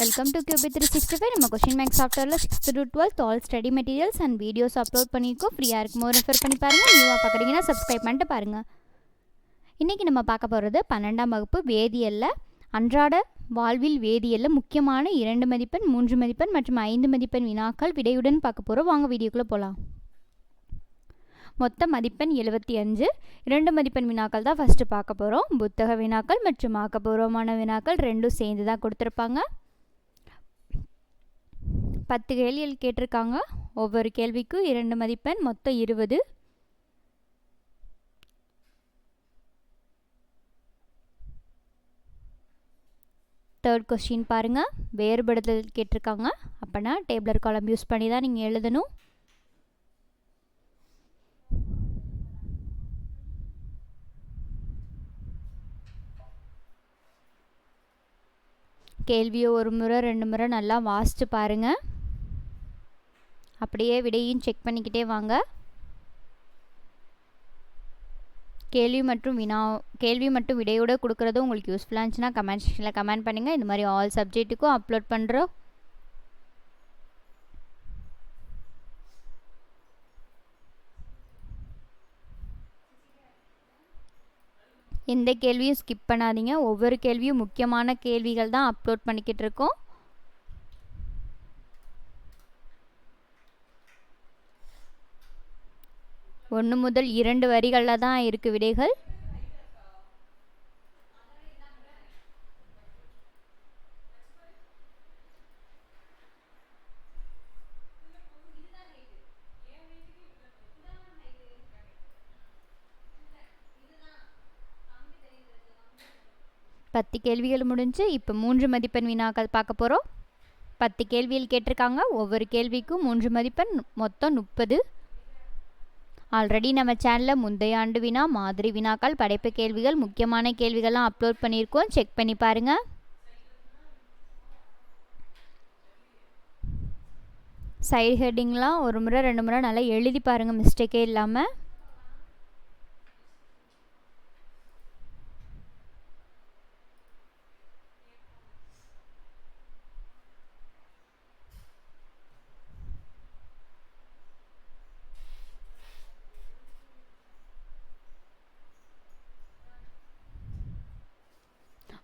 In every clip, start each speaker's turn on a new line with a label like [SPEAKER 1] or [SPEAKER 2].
[SPEAKER 1] Welcome to QB three sixty five நம்ம question max சாஃப்ட்வேரில் sixth to twelfth all study materials and videos upload பண்ணியிருக்கோம் ஃப்ரீயாக இருக்கும்போது refer பண்ணி பாருங்கள் நியூவாக பார்க்குறீங்கன்னா சப்ஸ்கிரைப் பண்ணிட்டு பாருங்கள் இன்றைக்கி நம்ம பார்க்க போகிறது பன்னெண்டாம் வகுப்பு வேதியியலில். அன்றாட வாழ்வில் வேதியியலில் முக்கியமான இரண்டு மதிப்பெண் மூன்று மதிப்பெண் மற்றும் ஐந்து மதிப்பெண் வினாக்கள் விடையுடன் பார்க்க போகிறோம் வாங்க வீடியோக்குள்ளே போகலாம் மொத்த மதிப்பெண் எழுபத்தி அஞ்சு. இரண்டு மதிப்பெண் வினாக்கள் தான் ஃபஸ்ட்டு பார்க்க போகிறோம் புத்தக வினாக்கள் மற்றும் ஆக்கப்பூர்வமான வினாக்கள் ரெண்டும் சேர்ந்து தான் கொடுத்துருப்பாங்க. பத்து கேள்விகள் கேட்டிருக்காங்க. ஒவ்வொரு கேள்விக்கும் இரண்டு மதிப்பெண் மொத்தம் இருபது. தேர்ட் கொஸ்டின் பாருங்கள் வேறுபடுதல் கேட்டிருக்காங்க. அப்போனா டேபிளர் காலம் யூஸ் பண்ணி தான் நீங்கள் எழுதணும். கேள்வியை ஒரு முறை ரெண்டு முறை நல்லா வாசித்து பாருங்கள் அப்படியே விடையும் செக் பண்ணிக்கிட்டே வாங்க. கேள்வி மற்றும் வினா கேள்வி மற்றும் விடையோடு கொடுக்குறதும் உங்களுக்கு யூஸ்ஃபுல்லாக இருந்துச்சுன்னா கமெண்ட் செக்ஷனில் கமெண்ட் பண்ணுங்கள் இந்த மாதிரி ஆல் சப்ஜெக்ட்டுக்கும் அப்லோட் பண்ணுறோம் எந்த கேள்வியும் ஸ்கிப் பண்ணாதீங்க. ஒவ்வொரு கேள்வியும் முக்கியமான கேள்விகள் தான் அப்லோட் பண்ணிக்கிட்டு இருக்கோம். ஒன்று முதல் இரண்டு வரிகளில் தான் இருக்குது விடைகள். பத்து கேள்விகள் முடிஞ்சு இப்போ மூன்று மதிப்பெண் வினாக்கள் பார்க்க போகிறோம் பத்து கேள்வியில் கேட்டிருக்காங்க. ஒவ்வொரு கேள்விக்கும் மூன்று மதிப்பெண் மொத்தம் முப்பது. ஆல்ரெடி நம்ம சேனலில் முந்தைய ஆண்டு வினா மாதிரி வினாக்கள் படைப்பு கேள்விகள் முக்கியமான கேள்விகள்லாம் அப்லோட் பண்ணியிருக்கோம். செக் பண்ணி பாருங்கள் சைடு ஹெட்டிங்லாம் ஒரு முறை ரெண்டு முறை நல்லா எழுதி பாருங்கள் மிஸ்டேக்கே இல்லாமல்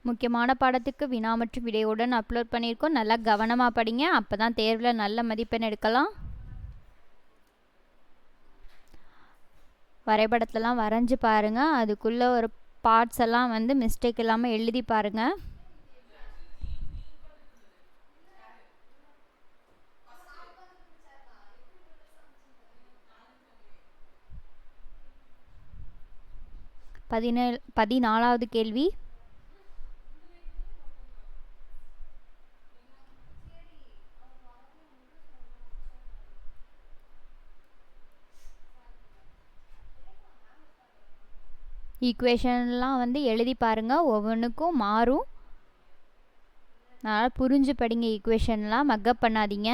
[SPEAKER 1] முக்கியமான பாடத்துக்கு வினா மற்றும் விடையுடன் அப்லோட் பண்ணியிருக்கோம். நல்லா கவனமாக படிங்க. அப்போ தான் தேர்வில் நல்ல மதிப்பெண் எடுக்கலாம். வரைபடத்தெல்லாம் வரைஞ்சி பாருங்கள் அதுக்குள்ளே ஒரு பார்ட்ஸ் எல்லாம் வந்து மிஸ்டேக் இல்லாமல் எழுதி பாருங்கள் பதினேழு பதினாலாவது கேள்வி. ஈக்குவேஷன்லாம் வந்து எழுதி பாருங்கள் ஒவ்வொன்றுக்கும் மாறும். அதனால் புரிஞ்சு படிங்க ஈக்குவேஷன்லாம் மக்கப் பண்ணாதீங்க.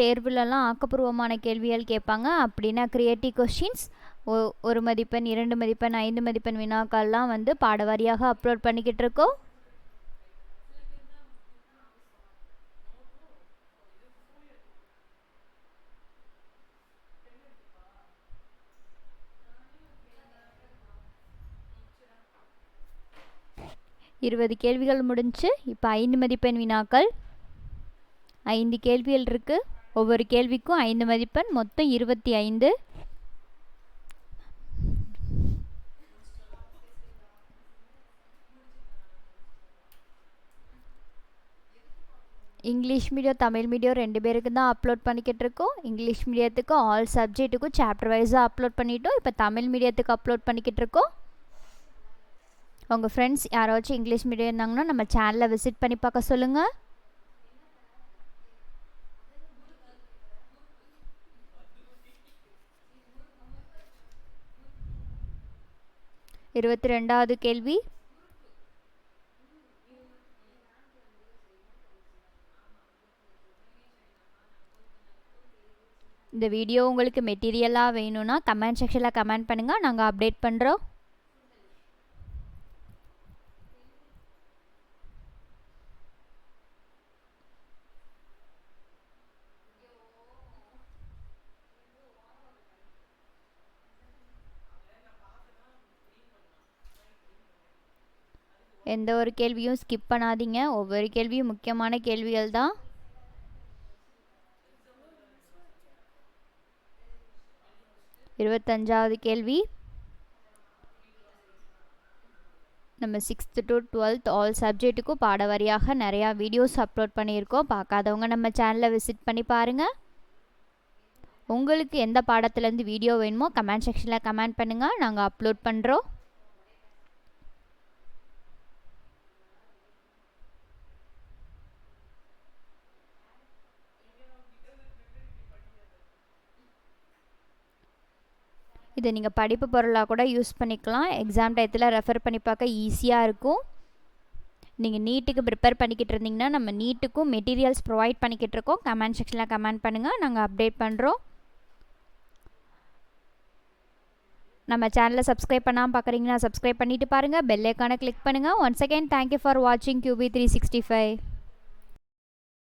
[SPEAKER 1] தேர்வுலலாம் ஆக்கப்பூர்வமான கேள்விகள் கேட்பாங்க. அப்படின்னா கிரியேட்டிவ் கொஷின்ஸ் ஒரு மதிப்பெண் இரண்டு மதிப்பெண் ஐந்து மதிப்பெண் வினாக்கள்லாம் வந்து பாடவாரியாக அப்லோட் பண்ணிக்கிட்டு இருக்கோம். இருபது கேள்விகள் முடிஞ்சு இப்போ ஐந்து மதிப்பெண் வினாக்கள். ஐந்து கேள்விகள் இருக்குது ஒவ்வொரு கேள்விக்கும் ஐந்து மதிப்பெண் மொத்தம் இருபத்தி ஐந்து. இங்கிலீஷ் மீடியம் தமிழ் மீடியம் ரெண்டு பேருக்கு தான் அப்லோட் பண்ணிக்கிட்டு இருக்கோம் இங்கிலீஷ் மீடியத்துக்கு ஆல் சப்ஜெக்ட்டுக்கும் சாப்டர் வைஸாக அப்லோட் பண்ணிட்டோம். இப்போ தமிழ் மீடியத்துக்கு அப்லோட் பண்ணிக்கிட்டு இருக்கோம் உங்கள் ஃப்ரெண்ட்ஸ் யாராச்சும் இங்கிலீஷ் மீடியம் இருந்தாங்கன்னா நம்ம சேனலை விசிட் பண்ணி பார்க்க சொல்லுங்கள் இருபத்தி ரெண்டாவது கேள்வி. இந்த வீடியோ உங்களுக்கு மெட்டீரியலாக வேணும்னா கமெண்ட் செக்ஷனில் கமெண்ட் பண்ணுங்கள் நாங்கள் அப்டேட் பண்ணுறோம் எந்த ஒரு கேள்வியும் ஸ்கிப் பண்ணாதீங்க. ஒவ்வொரு கேள்வியும் முக்கியமான கேள்விகள் தான் இருபத்தஞ்சாவது கேள்வி. நம்ம சிக்ஸ்த்து டு டுவெல்த் ஆல் சப்ஜெக்ட்டுக்கும் பாடவாரியாக நிறையா வீடியோஸ் அப்லோட் பண்ணியிருக்கோம். பார்க்காதவங்க நம்ம சேனலை விசிட் பண்ணி பாருங்கள் உங்களுக்கு எந்த பாடத்துலேருந்து வீடியோ வேணுமோ கமெண்ட் செக்ஷனில் கமெண்ட் பண்ணுங்கள் நாங்கள் அப்லோட் பண்ணுறோம் இதை நீங்கள் படிப்பு பொருளாக கூட யூஸ் பண்ணிக்கலாம். எக்ஸாம் டயத்தில் ரெஃபர் பண்ணி பார்க்க ஈஸியாக இருக்கும். நீங்கள் நீட்டுக்கு ப்ரிப்பேர் பண்ணிக்கிட்டு இருந்தீங்கன்னா நம்ம நீட்டுக்கும் மெட்டீரியல்ஸ் ப்ரொவைட் பண்ணிக்கிட்டு இருக்கோம். கமெண்ட் செக்ஷனில் கமெண்ட் பண்ணுங்கள் நாங்கள் அப்டேட் பண்ணுறோம் நம்ம சேனலை சப்ஸ்கிரைப் பண்ணாமல் பார்க்குறீங்கன்னா சப்ஸ்கிரைப் பண்ணிவிட்டு பாருங்கள் பெல்லைக்கான கிளிக் பண்ணுங்கள் once again thank you for வாட்சிங் கியூபி த்ரீ சிக்ஸ்டி ஃபைவ்